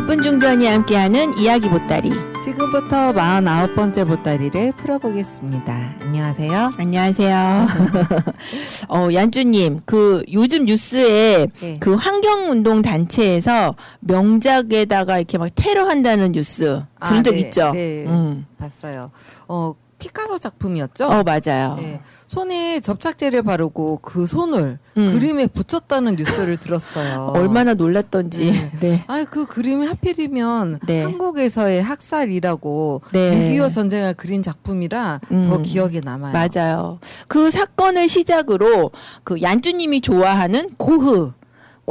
예쁜 중전이 함께하는 이야기 보따리. 지금부터 49번째 보따리를 풀어보겠습니다. 안녕하세요. 안녕하세요. 어, 얀주님, 그 요즘 뉴스에 네. 그 환경운동 단체에서 명작에다가 이렇게 막 테러한다는 뉴스 들은 아, 적 네, 있죠? 네. 음. 봤어요. 어, 피카소 작품이었죠? 어, 맞아요. 네. 손에 접착제를 바르고 그 손을 음. 그림에 붙였다는 뉴스를 들었어요. 얼마나 놀랐던지. 네. 네. 아니 그 그림이 하필이면 네. 한국에서의 학살이라고 네. 6.25 전쟁을 그린 작품이라 음. 더 기억에 남아요. 맞아요. 그 사건을 시작으로 그 얀주님이 좋아하는 고흐.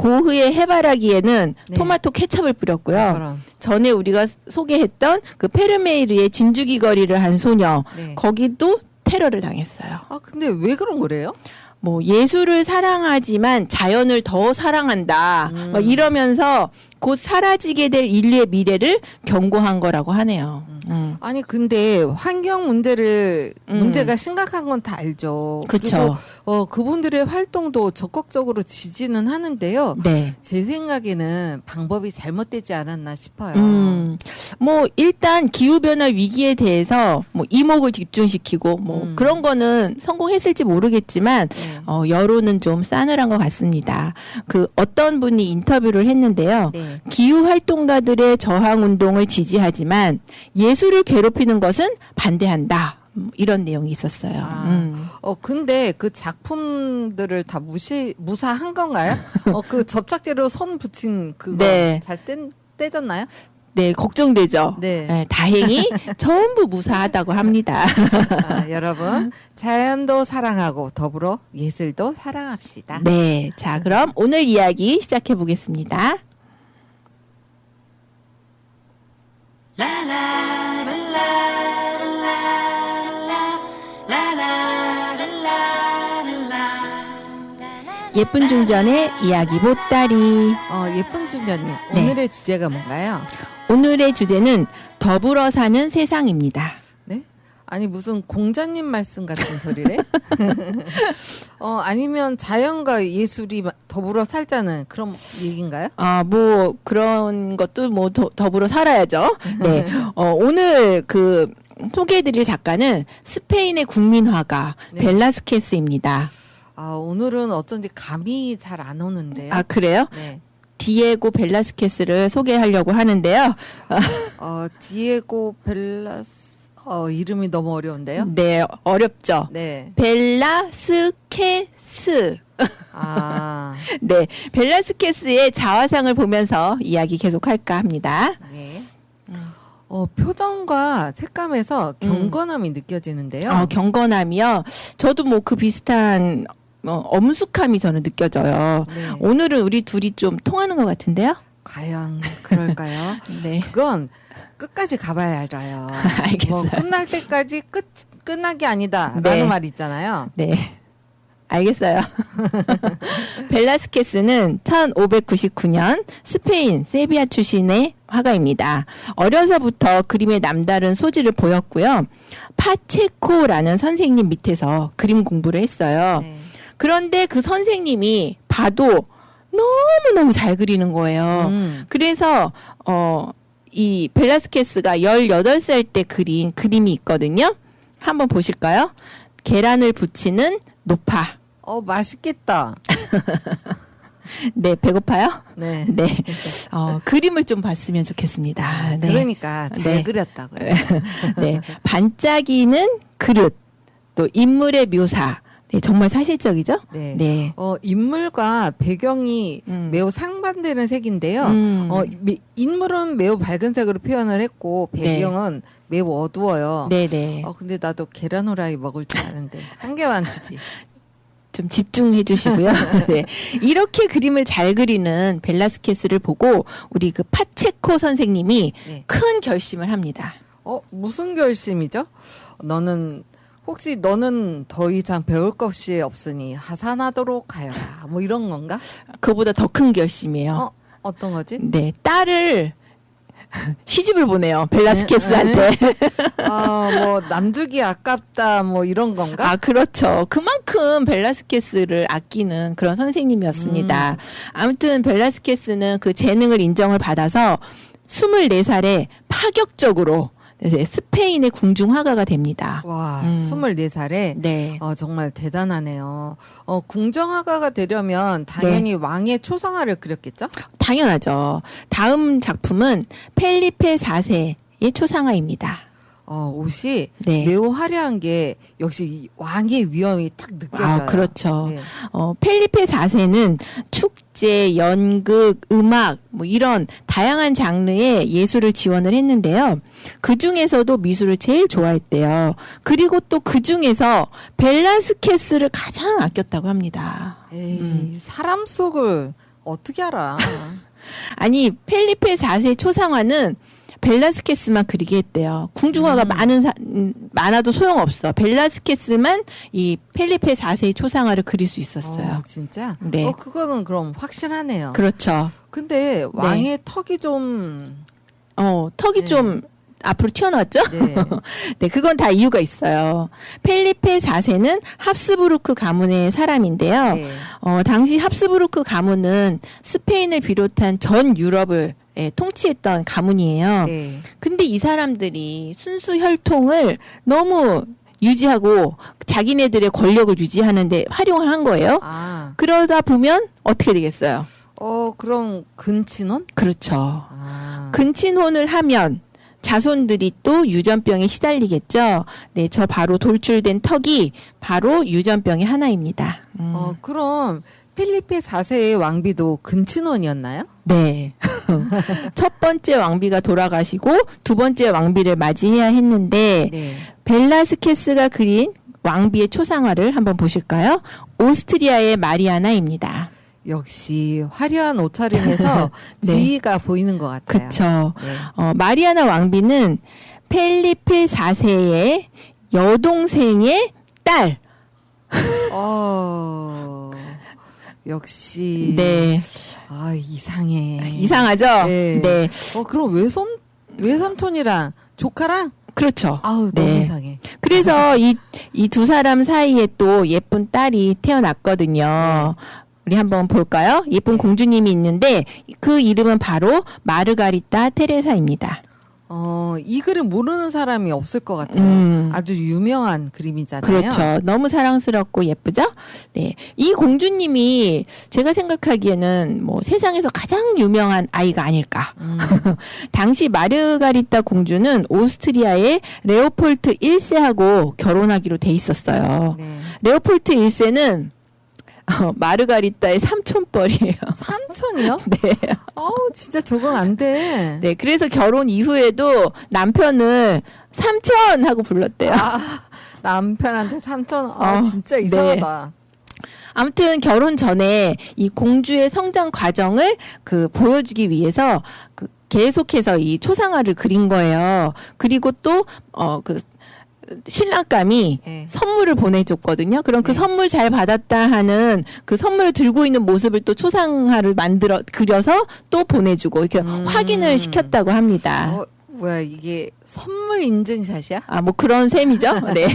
고흐의 해바라기에는 네. 토마토 케첩을 뿌렸고요. 그럼. 전에 우리가 소개했던 그 페르메이르의 진주기 거리를 한 소녀 네. 거기도 테러를 당했어요. 아 근데 왜 그런 거래요? 뭐 예술을 사랑하지만 자연을 더 사랑한다. 음. 막 이러면서 곧 사라지게 될 인류의 미래를 경고한 거라고 하네요. 음. 아니 근데 환경 문제를 음. 문제가 심각한 건 다 알죠. 그리고 그렇죠. 어 그분들의 활동도 적극적으로 지지는 하는데요. 네. 제 생각에는 방법이 잘못되지 않았나 싶어요. 음, 뭐 일단 기후 변화 위기에 대해서 뭐 이목을 집중시키고 뭐 음. 그런 거는 성공했을지 모르겠지만 네. 어, 여론은 좀 싸늘한 것 같습니다. 그 어떤 분이 인터뷰를 했는데요. 네. 기후 활동가들의 저항 운동을 지지하지만 예술을 괴롭히는 것은 반대한다. 음, 이런 내용이 있었어요. 아. 음. 어 근데 그 작품들을 다 무시 무사한 건가요? 어 그 접착제로 손 붙인 그거 네. 잘 떼, 떼졌나요? 네, 걱정되죠. 네. 네, 다행히 전부 무사하다고 합니다. 아, 여러분 자연도 사랑하고 더불어 예술도 사랑합시다. 네, 자 그럼 오늘 이야기 시작해 보겠습니다. 예쁜 중전의 이야기 보따리. 어 예쁜 중년님 네. 오늘의 주제가 뭔가요? 오늘의 주제는 더불어 사는 세상입니다. 네? 아니 무슨 공자님 말씀 같은 소리래? 어 아니면 자연과 예술이 마- 더불어 살자는 그런 얘기인가요? 아, 뭐 그런 것도 뭐 더, 더불어 살아야죠. 네. 어, 오늘 그 소개해드릴 작가는 스페인의 국민 화가 네. 벨라스케스입니다. 아 오늘은 어쩐지 감이 잘 안 오는데요. 아 그래요? 네. 디에고 벨라스케스를 소개하려고 하는데요. 어 디에고 벨라스 어 이름이 너무 어려운데요. 네, 어렵죠. 네. 벨라스케스. 아 네, 벨라스케스의 자화상을 보면서 이야기 계속할까 합니다. 네. 어 표정과 색감에서 경건함이 느껴지는데요. 어, 경건함이요. 저도 뭐 그 비슷한 어, 엄숙함이 저는 느껴져요. 네. 오늘은 우리 둘이 좀 통하는 것 같은데요? 과연 그럴까요? 네. 그건 끝까지 가봐야 알아요. 알겠어요. 뭐 끝날 때까지 끝 끝나기 아니다라는 네. 말 있잖아요. 네. 알겠어요. 벨라스케스는 1599년 스페인 세비야 출신의 화가입니다. 어려서부터 그림에 남다른 소질을 보였고요. 파체코라는 선생님 밑에서 그림 공부를 했어요. 네. 그런데 그 선생님이 봐도 너무너무 잘 그리는 거예요. 음. 그래서 어, 이 벨라스케스가 18살 때 그린 그림이 있거든요. 한번 보실까요? 계란을 붙이는 노파. 어 맛있겠다. 네, 배고파요? 네. 네. 어, 그림을 좀 봤으면 좋겠습니다. 네. 그러니까 잘 네. 그렸다고요. 네. 반짝이는 그릇. 또 인물의 묘사. 네, 정말 사실적이죠? 네. 네. 어 인물과 배경이 음. 매우 상반되는 색인데요. 음. 어 미- 인물은 매우 밝은 색으로 표현을 했고 네. 배경은 매우 어두워요. 네네. 어 근데 나도 계란 후라이 먹을 줄 아는데 한 개만 주지. 좀 집중해 주시고요. 네. 이렇게 그림을 잘 그리는 벨라스케스를 보고 우리 그 파체코 선생님이 네. 큰 결심을 합니다. 어 무슨 결심이죠? 너는 혹시 너는 더 이상 배울 것이 없으니 하산하도록 하여라. 뭐 이런 건가? 그보다 더 큰 결심이에요. 어 어떤 거지? 네, 딸을 시집을 보내요. 벨라스케스한테. 아뭐 남주기 아깝다 뭐 이런 건가? 아, 그렇죠. 그만큼 벨라스케스를 아끼는 그런 선생님이었습니다. 아무튼 벨라스케스는 그 재능을 인정을 받아서 24살에 파격적으로 스페인의 궁중 화가가 됩니다. 와, 음. 24살에 네. 어, 정말 대단하네요. 어, 궁정화가가 되려면 당연히 왕의 초상화를 그렸겠죠? 당연하죠. 다음 작품은 펠리페 4세의 초상화입니다. 어, 옷이 네. 매우 화려한 게 역시 이 왕의 위엄이 딱 느껴져요. 아, 그렇죠. 네. 어, 펠리페 4세는 축제, 연극, 음악, 뭐 이런 다양한 장르의 예술을 지원을 했는데요. 그 중에서도 미술을 제일 좋아했대요. 그리고 또 그 중에서 벨라스케스를 가장 아꼈다고 합니다. 에이, 음. 사람 속을 어떻게 알아? 아니, 펠리페 4세 초상화는 벨라스케스만 그리게 했대요. 궁중화가 음. 많은 사, 음, 많아도 소용없어. 벨라스케스만 이 펠리페 4세의 초상화를 그릴 수 있었어요. 어, 진짜? 네. 어, 그거는 그럼 확실하네요. 그렇죠. 근데 왕의 턱이 좀 어, 턱이 네. 좀 앞으로 튀어나왔죠? 네. 네, 그건 다 이유가 있어요. 펠리페 4세는 합스부르크 가문의 사람인데요. 네. 어, 당시 합스부르크 가문은 스페인을 비롯한 전 유럽을 예, 통치했던 가문이에요. 네. 근데 이 사람들이 순수 혈통을 너무 유지하고 자기네들의 권력을 유지하는데 활용을 한 거예요. 아, 그러다 보면 어떻게 되겠어요? 어, 그럼 근친혼? 그렇죠. 아. 근친혼을 하면 자손들이 또 유전병에 시달리겠죠. 네, 저 바로 돌출된 턱이 바로 유전병의 하나입니다. 음, 어, 그럼 필리페 4세의 왕비도 근친혼이었나요? 네. 첫 번째 왕비가 돌아가시고 두 번째 왕비를 맞이해야 했는데 네. 벨라스케스가 그린 왕비의 초상화를 한번 보실까요? 오스트리아의 마리아나입니다. 역시 화려한 옷차림에서 네. 지위가 보이는 것 같아요. 그쵸. 네. 어, 마리아나 왕비는 펠리페 4세의 여동생의 딸. 어, 역시. 네. 아, 이상해. 이상하죠? 네. 네. 어, 그럼 외삼, 외삼촌이랑 조카랑? 그렇죠. 아우, 너무 네. 이상해. 그래서 이, 이 두 사람 사이에 또 예쁜 딸이 태어났거든요. 우리 한번 볼까요? 예쁜 네. 공주님이 있는데 그 이름은 바로 마르가리타 테레사입니다. 어, 이 그림 모르는 사람이 없을 것 같아요. 음. 아주 유명한 그림이잖아요. 그렇죠. 너무 사랑스럽고 예쁘죠? 네. 이 공주님이 제가 생각하기에는 뭐 세상에서 가장 유명한 아이가 아닐까. 음, 당시 마르가리타 공주는 오스트리아의 레오폴트 1세하고 결혼하기로 돼 있었어요. 네. 레오폴트 1세는 어, 마르가리타의 삼촌뻘이에요. 삼촌이요? 네. 어우, 진짜 적응 안 돼. 네. 그래서 결혼 이후에도 남편을 삼촌 하고 불렀대요. 아, 남편한테 삼촌, 아, 어, 진짜 네. 이상하다. 아무튼 결혼 전에 이 공주의 성장 과정을 그 보여주기 위해서 그 계속해서 이 초상화를 그린 거예요. 그리고 또 어 그 신랑감이 네. 선물을 보내줬거든요. 그럼 그 네. 선물 잘 받았다 하는 그 선물을 들고 있는 모습을 또 초상화를 만들어 그려서 또 보내주고 이렇게 음. 확인을 시켰다고 합니다. 어, 뭐야, 이게 선물 인증샷이야? 아, 뭐 그런 셈이죠. 네.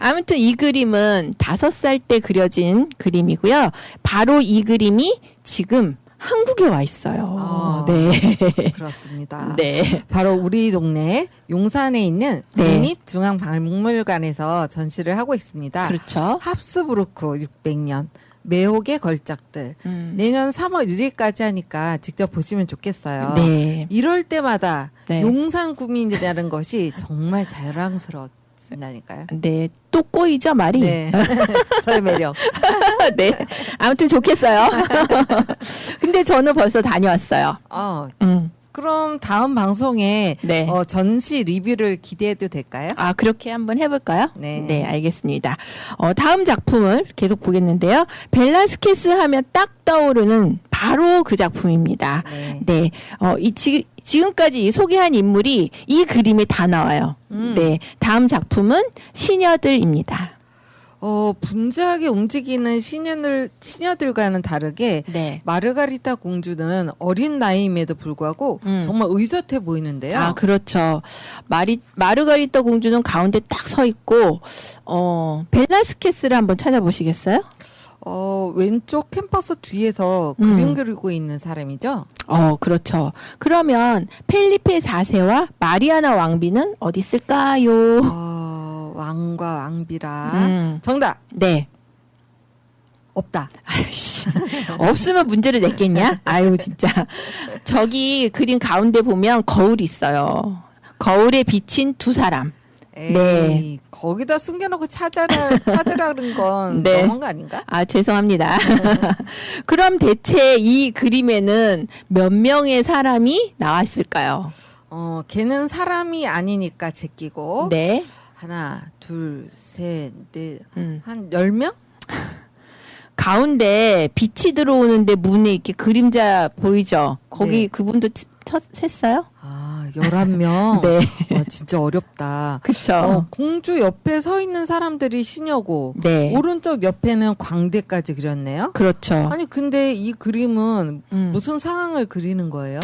아무튼 이 그림은 다섯 살 때 그려진 그림이고요. 바로 이 그림이 지금 한국에 와 있어요. 아. 네. 그렇습니다. 네. 바로 우리 동네 용산에 있는 네. 국립중앙박물관에서 전시를 하고 있습니다. 그렇죠. 합스부르크 600년, 매혹의 걸작들. 음. 내년 3월 1일까지 하니까 직접 보시면 좋겠어요. 네. 이럴 때마다 네. 용산 구민이라는 것이 정말 자랑스러워 진다니까요. 네. 또 꼬이죠, 말이? 네. 저의 매력. 네. 아무튼 좋겠어요. 근데 저는 벌써 다녀왔어요. 어, 음. 그럼 다음 방송에 네. 어, 전시 리뷰를 기대해도 될까요? 아, 그렇게 한번 해볼까요? 네. 알겠습니다. 어, 다음 작품을 계속 보겠는데요. 벨라스케스 하면 딱 떠오르는 바로 그 작품입니다. 네. 네. 어, 이, 지, 지금까지 이 소개한 인물이 이 그림에 다 나와요. 음. 네. 다음 작품은 시녀들입니다. 어, 분주하게 움직이는 시녀들, 시녀들과는 다르게 네. 마르가리타 공주는 어린 나이임에도 불구하고 음. 정말 의젓해 보이는데요. 아, 그렇죠. 마리, 마르가리타 공주는 가운데 딱 서 있고, 어, 벨라스케스를 한번 찾아보시겠어요? 어, 왼쪽 캠퍼스 뒤에서 음. 그림 그리고 있는 사람이죠? 어, 그렇죠. 그러면 펠리페 4세와 마리아나 왕비는 어디 있을까요? 어, 왕과 왕비라. 음, 정답! 네. 없다. 아이씨. 없으면 문제를 냈겠냐? 아유, 진짜. 저기 그림 가운데 보면 거울이 있어요. 거울에 비친 두 사람. 에이, 네. 거기다 숨겨놓고 찾아라, 찾으라는 건 네. 너무한 거 아닌가? 아, 죄송합니다. 그럼 대체 이 그림에는 몇 명의 사람이 나왔을까요? 어, 걔는 사람이 아니니까 제끼고. 네. 하나, 둘, 셋, 넷, 음. 한 열명 가운데 빛이 들어오는데 문에 이렇게 그림자 보이죠? 거기 네. 그분도 치- 셌어요? 아, 열한 명 네. 와, 진짜 어렵다. 그쵸. 어, 공주 옆에 서 있는 사람들이 시녀고, 네. 오른쪽 옆에는 광대까지 그렸네요. 그렇죠. 아니, 근데 이 그림은 음. 무슨 상황을 그리는 거예요?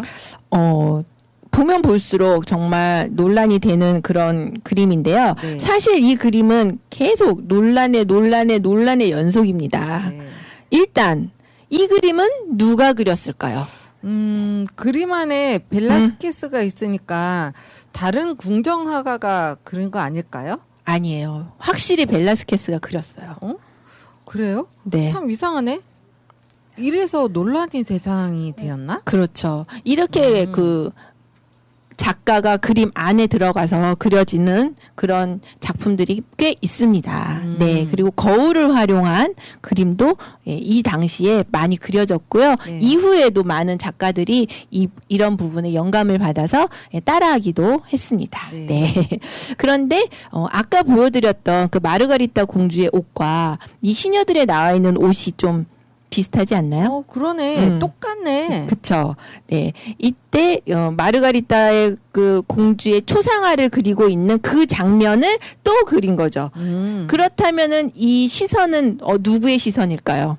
어, 보면 볼수록 정말 논란이 되는 그런 그림인데요. 네. 사실 이 그림은 계속 논란의 논란의 논란의 연속입니다. 네. 일단 이 그림은 누가 그렸을까요? 음, 그림 안에 벨라스케스가 있으니까 다른 궁정화가가 그린 거 아닐까요? 아니에요. 확실히 벨라스케스가 그렸어요. 그래요? 네. 참 이상하네. 이래서 논란이 대상이 되었나? 그렇죠. 이렇게 음. 그 작가가 그림 안에 들어가서 그려지는 그런 작품들이 꽤 있습니다. 음. 네. 그리고 거울을 활용한 그림도 예, 이 당시에 많이 그려졌고요. 네. 이후에도 많은 작가들이 이, 이런 부분에 영감을 받아서 예, 따라하기도 했습니다. 네. 네. 그런데 어, 아까 보여드렸던 그 마르가리타 공주의 옷과 이 시녀들에 나와 있는 옷이 좀 비슷하지 않나요? 어, 그러네. 음. 똑같네. 그쵸. 네. 이때, 어, 마르가리타의 그 공주의 초상화를 그리고 있는 그 장면을 또 그린 거죠. 음. 그렇다면은 이 시선은, 어, 누구의 시선일까요?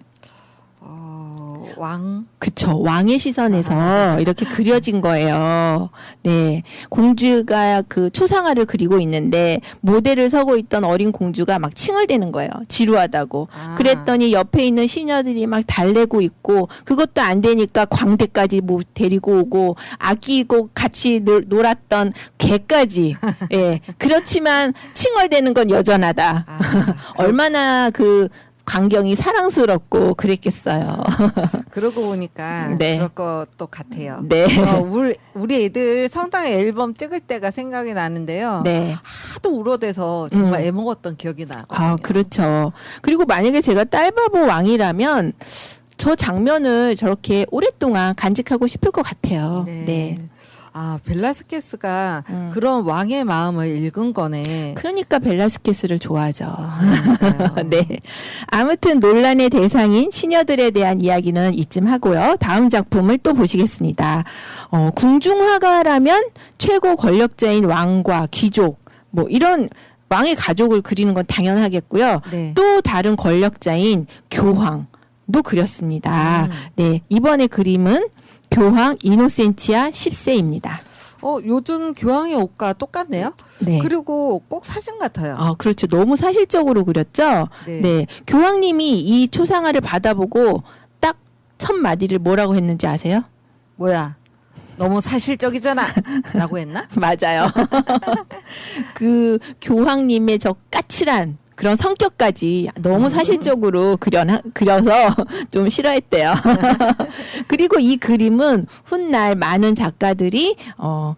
어, 왕. 그쵸. 왕의 시선에서 이렇게 그려진 거예요. 네. 공주가 그 초상화를 그리고 있는데 모델을 서고 있던 어린 공주가 막 칭얼대는 거예요. 지루하다고. 아. 그랬더니 옆에 있는 시녀들이 막 달래고 있고 그것도 안 되니까 광대까지 뭐 데리고 오고 아끼고 같이 놀, 놀았던 개까지 예 그렇지만 칭얼대는 건 여전하다 아, 얼마나 그 광경이 사랑스럽고 그랬겠어요 그러고 보니까 네. 그럴 것도 같아요. 네 어, 우리, 우리 애들 성당 앨범 찍을 때가 생각이 나는데요. 네. 하도 울어대서 정말 음. 애먹었던 기억이 나. 아, 그렇죠. 그리고 만약에 제가 딸바보 왕이라면 저 장면을 저렇게 오랫동안 간직하고 싶을 것 같아요. 네. 아, 벨라스케스가 음. 그런 왕의 마음을 읽은 거네. 그러니까 벨라스케스를 좋아하죠. 그러니까요. 네. 아무튼 논란의 대상인 시녀들에 대한 이야기는 이쯤 하고요. 다음 작품을 또 보시겠습니다. 어, 궁중화가라면 최고 권력자인 왕과 귀족, 뭐 이런 왕의 가족을 그리는 건 당연하겠고요. 네. 또 다른 권력자인 교황도 그렸습니다. 음. 네. 이번에 그림은 교황 이노센치아 10세입니다. 어, 요즘 교황의 옷과 똑같네요. 네. 그리고 꼭 사진 같아요. 아, 그렇죠. 너무 사실적으로 그렸죠? 네. 네. 교황님이 이 초상화를 받아보고 딱 첫 마디를 뭐라고 했는지 아세요? 뭐야? 너무 사실적이잖아. 라고 했나? 맞아요. 그 교황님의 저 까칠한 그런 성격까지 너무 사실적으로 그려, 그려서 좀 싫어했대요. 그리고 이 그림은 훗날 많은 작가들이 어,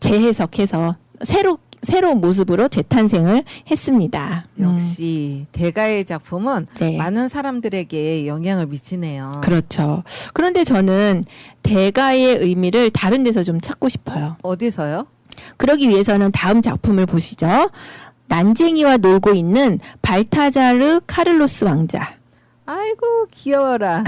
재해석해서 새로 새로운 모습으로 재탄생을 했습니다. 음, 역시 대가의 작품은 네. 많은 사람들에게 영향을 미치네요. 그렇죠. 그런데 저는 대가의 의미를 다른 데서 좀 찾고 싶어요. 어디서요? 그러기 위해서는 다음 작품을 보시죠. 난쟁이와 놀고 있는 발타자르 카를로스 왕자. 아이고 귀여워라.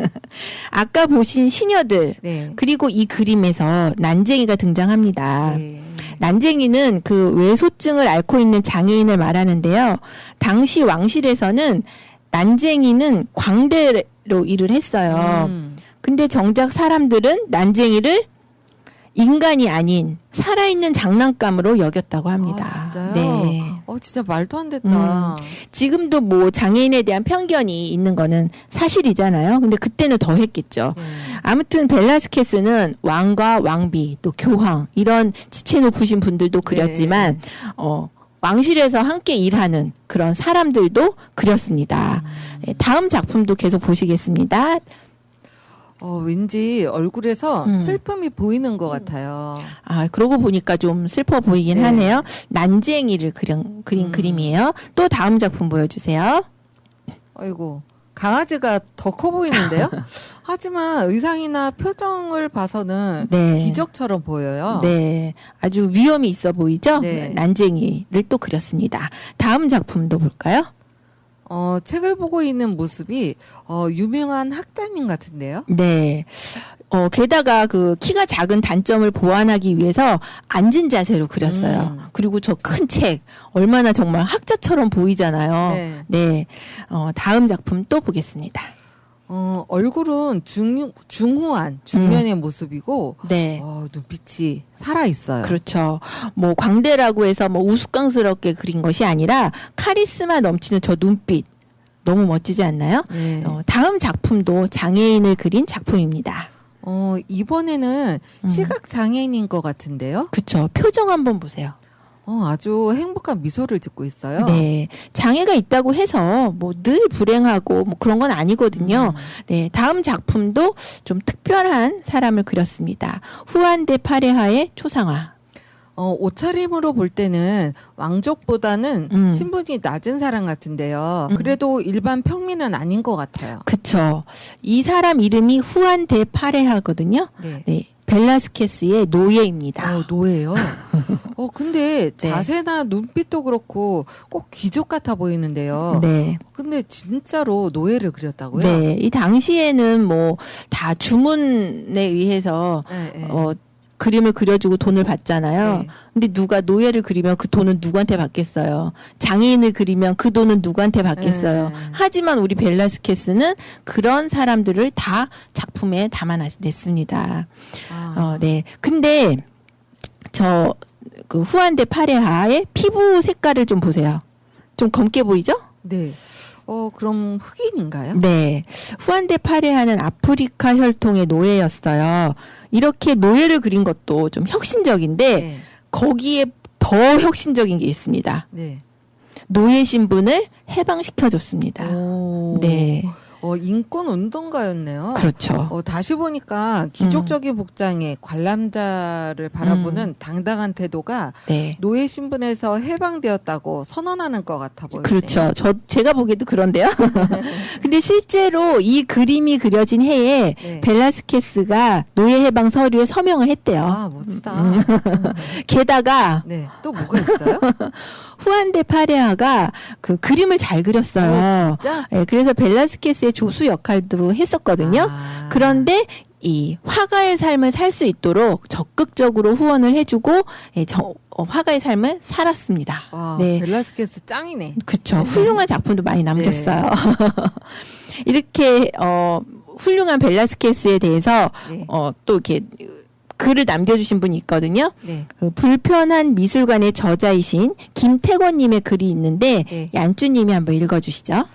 아까 보신 시녀들 네. 그리고 이 그림에서 난쟁이가 등장합니다. 네. 난쟁이는 그 외소증을 앓고 있는 장애인을 말하는데요. 당시 왕실에서는 난쟁이는 광대로 일을 했어요. 음. 근데 정작 사람들은 난쟁이를 인간이 아닌 살아있는 장난감으로 여겼다고 합니다. 아, 진짜요? 네. 어 진짜 말도 안 됐다. 지금도 뭐 장애인에 대한 편견이 있는 거는 사실이잖아요. 근데 그때는 더 했겠죠. 네. 아무튼 벨라스케스는 왕과 왕비 또 교황 이런 지체 높으신 분들도 그렸지만 네. 어 왕실에서 함께 일하는 그런 사람들도 그렸습니다. 음. 예, 다음 작품도 계속 보시겠습니다. 어 왠지 얼굴에서 음. 슬픔이 보이는 것 같아요. 아, 그러고 보니까 좀 슬퍼 보이긴 네. 하네요. 난쟁이를 그린, 그린 음. 그림이에요. 또 다음 작품 보여주세요. 아이고 강아지가 더 커 보이는데요. 하지만 의상이나 표정을 봐서는 네. 기적처럼 보여요. 네. 아주 위험이 있어 보이죠? 네. 난쟁이를 또 그렸습니다. 다음 작품도 볼까요? 어, 책을 보고 있는 모습이 어, 유명한 학자님 같은데요. 네. 어, 게다가 그 키가 작은 단점을 보완하기 위해서 앉은 자세로 그렸어요. 음. 그리고 저 큰 책, 얼마나 정말 학자처럼 보이잖아요. 네. 네. 어, 다음 작품 또 보겠습니다. 어, 얼굴은 중, 중후한 중년의 모습이고 네. 어, 눈빛이 살아 있어요. 그렇죠. 뭐 광대라고 해서 뭐 우스꽝스럽게 그린 것이 아니라 카리스마 넘치는 저 눈빛 너무 멋지지 않나요? 네. 어, 다음 작품도 장애인을 그린 작품입니다. 어, 이번에는 음. 시각 장애인인 것 같은데요. 그쵸. 표정 한번 보세요. 어, 아주 행복한 미소를 짓고 있어요. 네. 장애가 있다고 해서 뭐 늘 불행하고 뭐 그런 건 아니거든요. 음. 네. 다음 작품도 좀 특별한 사람을 그렸습니다. 후안대 파레하의 초상화. 어, 옷차림으로 볼 때는 왕족보다는 음. 신분이 낮은 사람 같은데요. 음. 그래도 일반 평민은 아닌 것 같아요. 그쵸. 이 사람 이름이 후안대 파레하거든요. 네. 네. 벨라스케스의 노예입니다. 어, 노예요. 어, 근데 네. 자세나 눈빛도 그렇고 꼭 귀족 같아 보이는데요. 네. 근데 진짜로 노예를 그렸다고요? 네. 이 당시에는 뭐 다 주문에 의해서 네, 네. 어 그림을 그려주고 돈을 받잖아요. 네. 근데 누가 노예를 그리면 그 돈은 누구한테 받겠어요? 장애인을 그리면 그 돈은 누구한테 받겠어요? 네. 하지만 우리 벨라스케스는 그런 사람들을 다 작품에 담아냈습니다. 아, 어, 네. 근데 저 그 후안데 파레하의 피부 색깔을 좀 보세요. 좀 검게 보이죠? 네. 어, 그럼 흑인인가요? 네. 후안데 파레하는 아프리카 혈통의 노예였어요. 이렇게 노예를 그린 것도 좀 혁신적인데 네. 거기에 더 혁신적인 게 있습니다. 네. 노예 신분을 해방시켜 줬습니다. 오. 네. 어, 인권 운동가였네요. 그렇죠. 어, 다시 보니까 기족적인 복장에 관람자를 바라보는 당당한 태도가 네. 노예 신분에서 해방되었다고 선언하는 것 같아 보이네요. 그렇죠. 저 제가 보기에도 그런데요. 근데 실제로 이 그림이 그려진 해에 네. 벨라스케스가 노예 해방 서류에 서명을 했대요. 아, 멋지다. 음. 게다가 네. 또 뭐가 있어요? 후안데 파레아가 그 그림을 잘 어, 그렸어요. 진짜? 예, 그래서 벨라스케스의 조수 역할도 했었거든요. 아. 그런데 이 화가의 삶을 살 수 있도록 적극적으로 후원을 해주고 예, 저, 어, 화가의 삶을 살았습니다. 와, 네. 벨라스케스 짱이네. 그쵸. 훌륭한 작품도 많이 남겼어요. 이렇게 어 훌륭한 벨라스케스에 대해서 네. 어또 이렇게 글을 남겨주신 분이 있거든요. 네. 그 불편한 미술관의 저자이신 김태권님의 글이 있는데 네. 얀쭈님이 한번 읽어주시죠.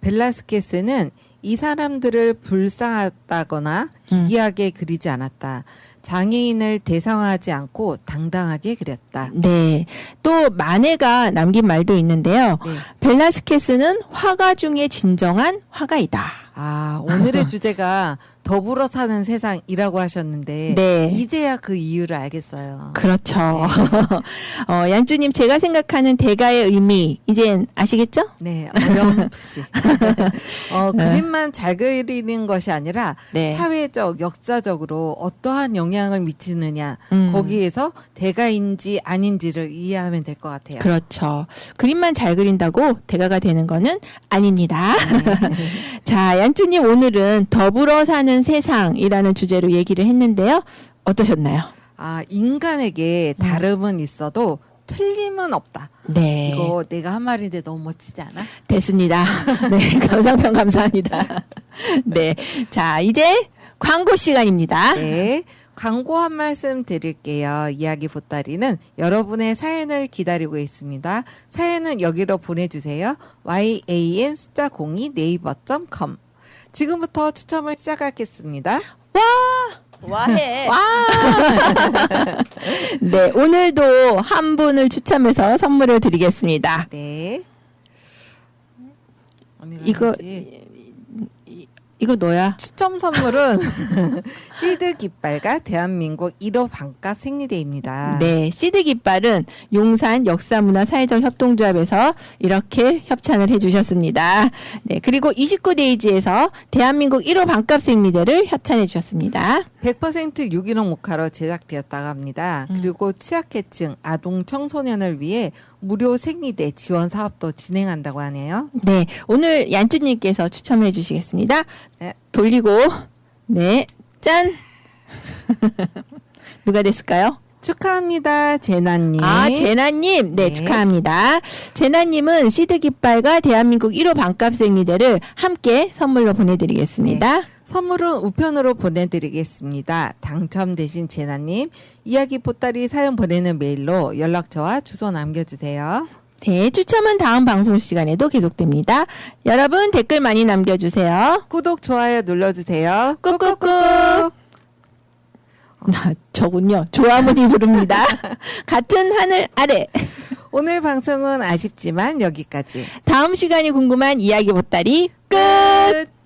벨라스케스는 이 사람들을 불쌍하다거나 음. 기이하게 그리지 않았다. 장애인을 대상화하지 않고 당당하게 그렸다. 네. 또 마네가 남긴 말도 있는데요. 네. 벨라스케스는 화가 중에 진정한 화가이다. 아, 오늘의 주제가 더불어 사는 세상이라고 하셨는데 네. 이제야 그 이유를 알겠어요. 그렇죠. 어, 얀쭈님 제가 생각하는 대가의 의미 이젠 아시겠죠? 네, 어렴풋이. 어, 그림만 잘 그리는 것이 아니라 네. 사회적, 역사적으로 어떠한 영향을 미치느냐 음. 거기에서 대가인지 아닌지를 이해하면 될 것 같아요. 그렇죠. 그림만 잘 그린다고 대가가 되는 거는 아닙니다. 자, 얀쭈님 오늘은 더불어 사는 세상이라는 주제로 얘기를 했는데요. 어떠셨나요? 아, 인간에게 다름은 있어도 틀림은 없다. 네. 이거 내가 한 말인데 너무 멋지지 않아? 됐습니다. 네, 감상평 감사합니다. 네. 자, 이제 광고 시간입니다. 네. 광고 한 말씀 드릴게요. 이야기 보따리는 여러분의 사연을 기다리고 있습니다. 사연은 여기로 보내주세요. yan 숫자 02 네이버.com 지금부터 추첨을 시작하겠습니다. 와해. 와! 네, 오늘도 한 분을 추첨해서 선물을 드리겠습니다. 네. 언니가 이거. 이거 너야. 추첨 선물은 실드 깃발과 대한민국 1호 반값 생리대입니다. 네, 시드 깃발은 용산 역사문화 사회적 협동조합에서 이렇게 협찬을 해주셨습니다. 네, 그리고 29데이지에서 대한민국 1호 반값 생리대를 협찬해 주셨습니다. 100% 유기농 모카로 제작되었다고 합니다. 음. 그리고 취약계층, 아동, 청소년을 위해 무료 생리대 지원 사업도 진행한다고 하네요. 네, 오늘 얀쭈님께서 추첨해 주시겠습니다. 네. 돌리고, 네, 짠! 누가 됐을까요? 축하합니다, 제나님. 아, 제나님. 네, 네. 축하합니다. 제나님은 시드 깃발과 대한민국 1호 반값 생리대를 함께 선물로 보내드리겠습니다. 선물은 우편으로 보내드리겠습니다. 당첨되신 제나님, 이야기 보따리 사연 보내는 메일로 연락처와 주소 남겨주세요. 네, 추첨은 다음 방송 시간에도 계속됩니다. 여러분 댓글 많이 남겨주세요. 구독, 좋아요 눌러주세요. 꾹꾹꾹. 아, 저군요. 조화문이 부릅니다. 같은 하늘 아래. 오늘 방송은 아쉽지만 여기까지. 다음 시간이 궁금한 이야기 보따리 끝. 끝.